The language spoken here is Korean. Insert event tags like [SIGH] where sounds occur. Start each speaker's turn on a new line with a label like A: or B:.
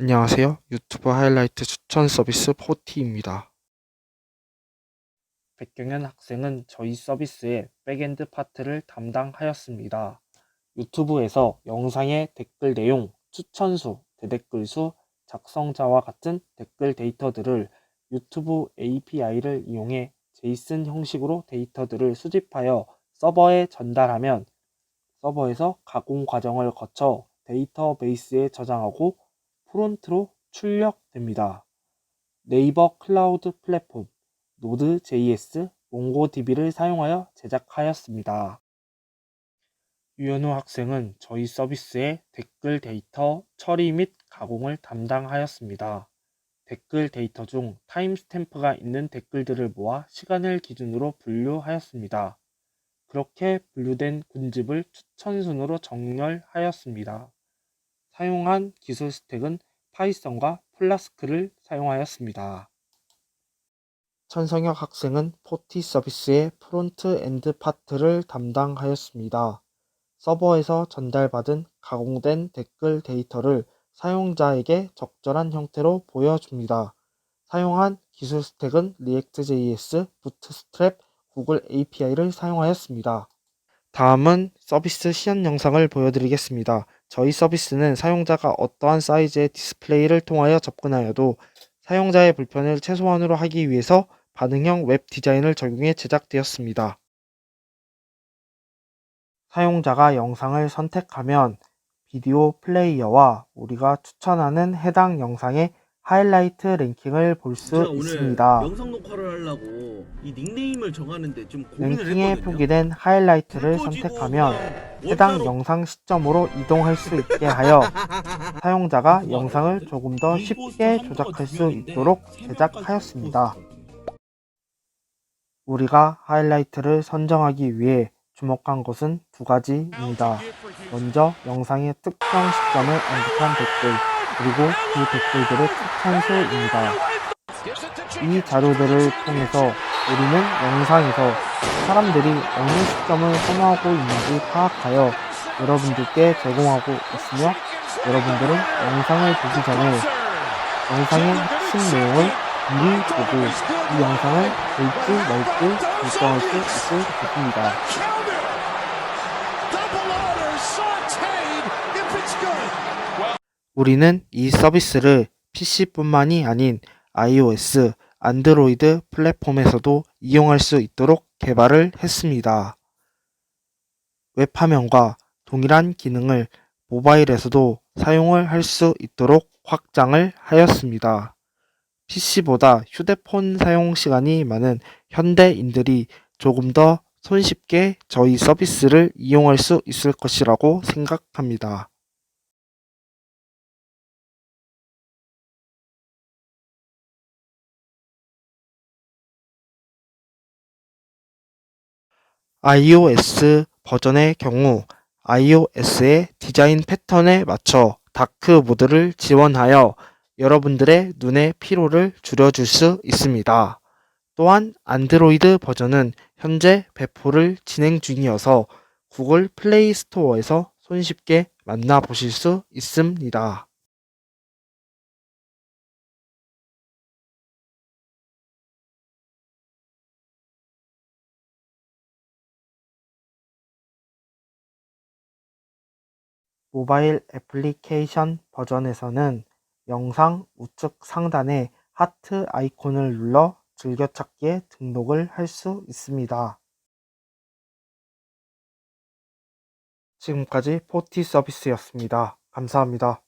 A: 안녕하세요. 유튜브 하이라이트 추천 서비스 포티입니다.
B: 백경현 학생은 저희 서비스의 백엔드 파트를 담당하였습니다. 유튜브에서 영상의 댓글 내용, 추천수, 대댓글 수, 작성자와 같은 댓글 데이터들을 유튜브 API를 이용해 제이슨 형식으로 데이터들을 수집하여 서버에 전달하면 서버에서 가공 과정을 거쳐 데이터베이스에 저장하고 프론트로 출력됩니다. 네이버 클라우드 플랫폼 노드.js, 몽고DB를 사용하여 제작하였습니다. 유현우 학생은 저희 서비스의 댓글 데이터 처리 및 가공을 담당하였습니다. 댓글 데이터 중 타임스탬프가 있는 댓글들을 모아 시간을 기준으로 분류하였습니다. 그렇게 분류된 군집을 추천 순으로 정렬하였습니다. 사용한 기술 스택은 파이썬과 플라스크를 사용하였습니다.
A: 천성혁 학생은 포티 서비스의 프론트 엔드 파트를 담당하였습니다. 서버에서 전달받은 가공된 댓글 데이터를 사용자에게 적절한 형태로 보여줍니다. 사용한 기술 스택은 React.js, Bootstrap, 구글 API를 사용하였습니다. 다음은 서비스 시연 영상을 보여드리겠습니다. 저희 서비스는 사용자가 어떠한 사이즈의 디스플레이를 통하여 접근하여도 사용자의 불편을 최소한으로 하기 위해서 반응형 웹 디자인을 적용해 제작되었습니다. 사용자가 영상을 선택하면 비디오 플레이어와 우리가 추천하는 해당 영상의 하이라이트 랭킹을 볼 수 있습니다.
C: 영상 녹화를 하려고 이 닉네임을 정하는데 좀 고민을
A: 랭킹에
C: 했거든요.
A: 표기된 하이라이트를 선택하면 해당 영상 시점으로 이동할 수 있게 하여 [LAUGHS] 사용자가 영상을 조금 더 쉽게 조작할 수 있도록 제작하였습니다. 우리가 하이라이트를 선정하기 위해 주목한 것은 두 가지입니다. 먼저 영상의 특정 시점을 언급한 댓글, 그리고 그 댓글들의 추천수입니다. 이 자료들을 통해서 우리는 영상에서 사람들이 어느 시점을 선호하고 있는지 파악하여 여러분들께 제공하고 있으며 여러분들은 영상을 보기 전에 영상의 핵심 내용을 미리 보고 이 영상을 볼지 말지 결정할 수 있을 것입니다. 우리는 이 서비스를 PC뿐만이 아닌 iOS, 안드로이드 플랫폼에서도 이용할 수 있도록 개발을 했습니다. 웹화면과 동일한 기능을 모바일에서도 사용을 할 수 있도록 확장을 하였습니다. PC보다 휴대폰 사용 시간이 많은 현대인들이 조금 더 손쉽게 저희 서비스를 이용할 수 있을 것이라고 생각합니다. iOS 버전의 경우 iOS의 디자인 패턴에 맞춰 다크 모드를 지원하여 여러분들의 눈의 피로를 줄여줄 수 있습니다. 또한 안드로이드 버전은 현재 배포를 진행 중이어서 구글 플레이 스토어에서 손쉽게 만나보실 수 있습니다. 모바일 애플리케이션 버전에서는 영상 우측 상단에 하트 아이콘을 눌러 즐겨찾기에 등록을 할 수 있습니다. 지금까지 포티 서비스였습니다. 감사합니다.